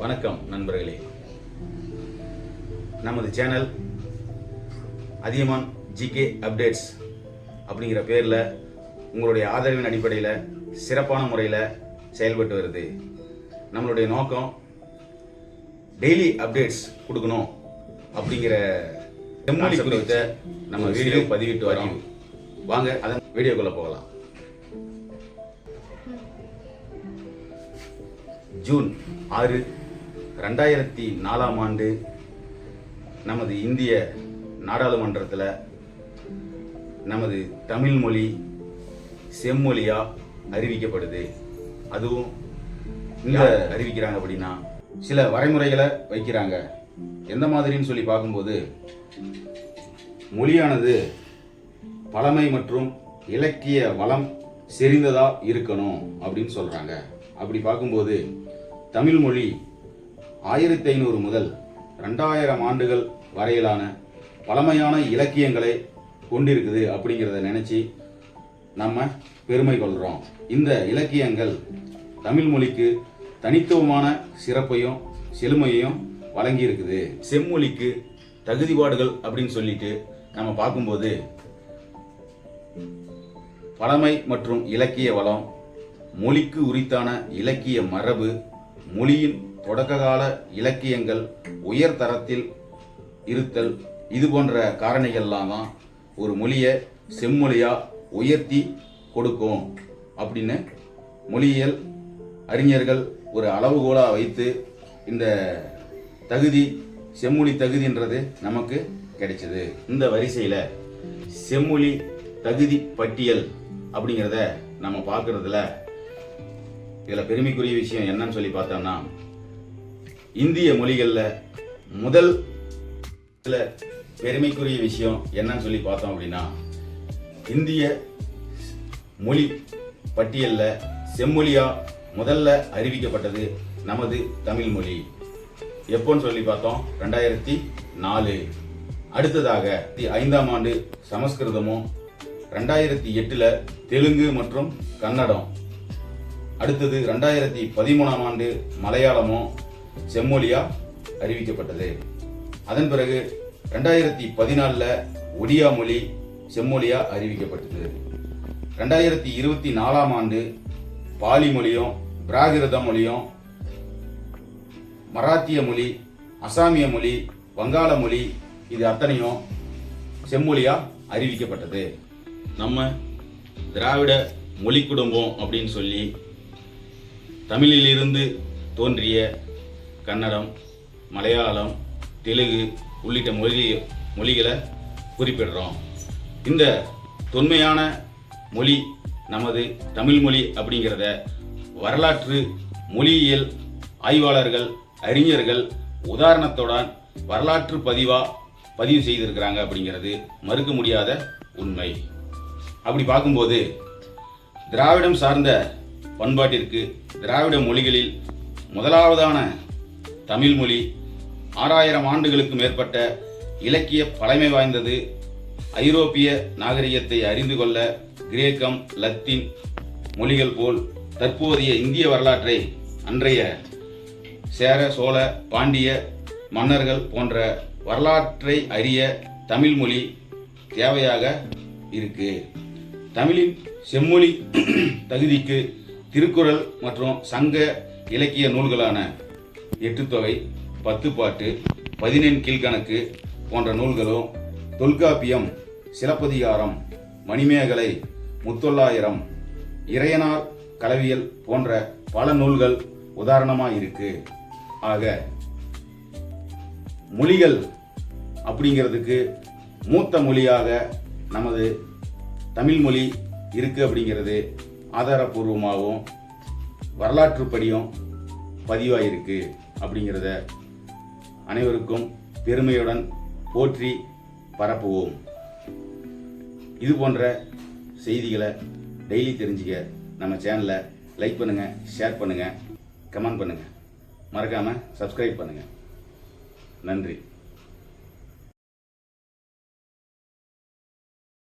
வணக்கம் நண்பர்களே. நமது சேனல் அதியமான் ஜிகே அப்டேட்ஸ் அப்படிங்கிற பேரில் உங்களுடைய ஆதரவின் அடிப்படையில் சிறப்பான முறையில் செயல்பட்டு வருது. நம்மளுடைய நோக்கம் டெய்லி அப்டேட்ஸ் கொடுக்கணும் அப்படிங்கிற செம்மொழி குறித்த நம்ம வீடியோ பதிவிட்டு வரோம். வாங்க அதன் வீடியோக்குள்ள போகலாம். ஜூன் ஆறு ரெண்டாயிரத்தி நாலாம் ஆண்டு நமது இந்திய நாடாளுமன்றத்தில் நமது தமிழ் மொழி செம்மொழியா அறிவிக்கப்படுது. அதுவும் இந்த அறிவிக்கிறாங்க அப்படின்னா சில வரைமுறைகளை வைக்கிறாங்க. எந்த மாதிரின்னு சொல்லி பார்க்கும்போது மொழியானது பழமை மற்றும் இலக்கிய வளம் செறிந்ததா இருக்கணும் அப்படின்னு சொல்றாங்க. அப்படி பார்க்கும்போது தமிழ் மொழி ஆயிரத்தி ஐநூறு முதல் ரெண்டாயிரம் ஆண்டுகள் வரையிலான பழமையான இலக்கியங்களை கொண்டிருக்குது அப்படிங்கிறத நினச்சி நம்ம பெருமை கொள்கிறோம் இந்த இலக்கியங்கள் தமிழ் மொழிக்கு தனித்துவமான சிறப்பையும் செழுமையையும் வழங்கி இருக்குது செம்மொழிக்கு தகுதிபாடுகள் அப்படின்னு சொல்லிட்டு நம்ம பார்க்கும்போது பழமை மற்றும் இலக்கிய வளம் மொழிக்கு உரித்தான இலக்கிய மரபு மொழியின் தொடக்ககால இலக்கியங்கள் உயர் தரத்தில் இருத்தல் இது போன்ற காரணிகள்லாம் தான் ஒரு மொழியை செம்மொழியா உயர்த்தி கொடுக்கும் அப்படின்னு மொழியியல் அறிஞர்கள் ஒரு அளவுகோலாக வைத்து இந்த தகுதி செம்மொழி தகுதின்றது நமக்கு கிடைச்சது. இந்த வரிசையில் செம்மொழி தகுதி பட்டியல் அப்படிங்கிறத நம்ம பார்க்குறதுல இதில் பெருமைக்குரிய விஷயம் என்னன்னு சொல்லி பார்த்தோம்னா இந்திய மொழிகளில் முதல் பெருமைக்குரிய விஷயம் என்னன்னு சொல்லி பார்த்தோம் அப்படின்னா இந்திய மொழி பட்டியலில் செம்மொழியாக முதல்ல அறிவிக்கப்பட்டது நமது தமிழ் மொழி. எப்போன்னு சொல்லி பார்த்தோம் ரெண்டாயிரத்தி நாலு. அடுத்ததாக தி- ஐந்தாம் ஆண்டு சமஸ்கிருதமும் ரெண்டாயிரத்தி எட்டில் தெலுங்கு மற்றும் கன்னடம். அடுத்தது ரெண்டாயிரத்தி பதிமூணாம் ஆண்டு மலையாளமும் செம்மொழியா அறிவிக்கப்பட்டது. அதன் பிறகு ரெண்டாயிரத்தி பதினாலில் ஒடியா மொழி செம்மொழியா அறிவிக்கப்பட்டது. ரெண்டாயிரத்தி இருபத்தி நாலாம் ஆண்டு பாலி மொழியும் பிராகிருத மொழியும் மராத்திய மொழி அசாமிய மொழி வங்காள மொழி இது அத்தனையும் செம்மொழியா அறிவிக்கப்பட்டது. நம்ம திராவிட மொழி குடும்பம் அப்படின்னு சொல்லி தமிழிலிருந்து தோன்றிய கன்னடம் மலையாளம் தெலுங்கு உள்ளிட்ட மொழி மொழிகளை குறிப்பிடுறோம். இந்த தொன்மையான மொழி நமது தமிழ் மொழி அப்படிங்கிறத வரலாற்று மொழியியல் ஆய்வாளர்கள் அறிஞர்கள் உதாரணத்துடன் வரலாற்று பதிவாக பதிவு செய்திருக்கிறாங்க அப்படிங்கிறது மறுக்க முடியாத உண்மை. அப்படி பார்க்கும்போது திராவிடம் சார்ந்த பண்பாட்டிற்கு திராவிட மொழிகளில் முதலாவதான தமிழ் மொழி ஆறாயிரம் ஆண்டுகளுக்கு மேற்பட்ட இலக்கிய பழமை வாய்ந்தது. ஐரோப்பிய நாகரிகத்தை அறிந்து கொள்ள கிரேக்கம் லத்தீன் மொழிகள் போல் தற்போதைய இந்திய வரலாற்றை அன்றைய சேர சோழ பாண்டிய மன்னர்கள் போன்ற வரலாற்றை அறிய தமிழ் மொழி தேவையாக இருக்கு. தமிழின் செம்மொழி தகுதிக்கு திருக்குறள் மற்றும் சங்க இலக்கிய நூல்களான எட்டுத்தொகை பத்துப்பாட்டு பதினெண் கீழ்கணக்கு போன்ற நூல்களும் தொல்காப்பியம் சிலப்பதிகாரம் மணிமேகலை முத்தொள்ளாயிரம் இறையனார் கலவியல் போன்ற பல நூல்கள் உதாரணமாக இருக்கு. ஆக மொழிகள் அப்படிங்கிறதுக்கு மூத்த மொழியாக நமது தமிழ் மொழி இருக்கு அப்படிங்கிறது ஆதாரபூர்வமாகவும் வரலாற்றுப்படியும் பதிவாயிருக்கு அப்படிங்கிறத அனைவருக்கும் பெருமையுடன் போற்றி பரப்புவோம். இது போன்ற செய்திகளை டெய்லி தெரிஞ்சுக்க நம்ம சேனலை லைக் பண்ணுங்கள் ஷேர் பண்ணுங்கள் கமெண்ட் பண்ணுங்கள் மறக்காமல் சப்ஸ்கிரைப் பண்ணுங்கள் நன்றி.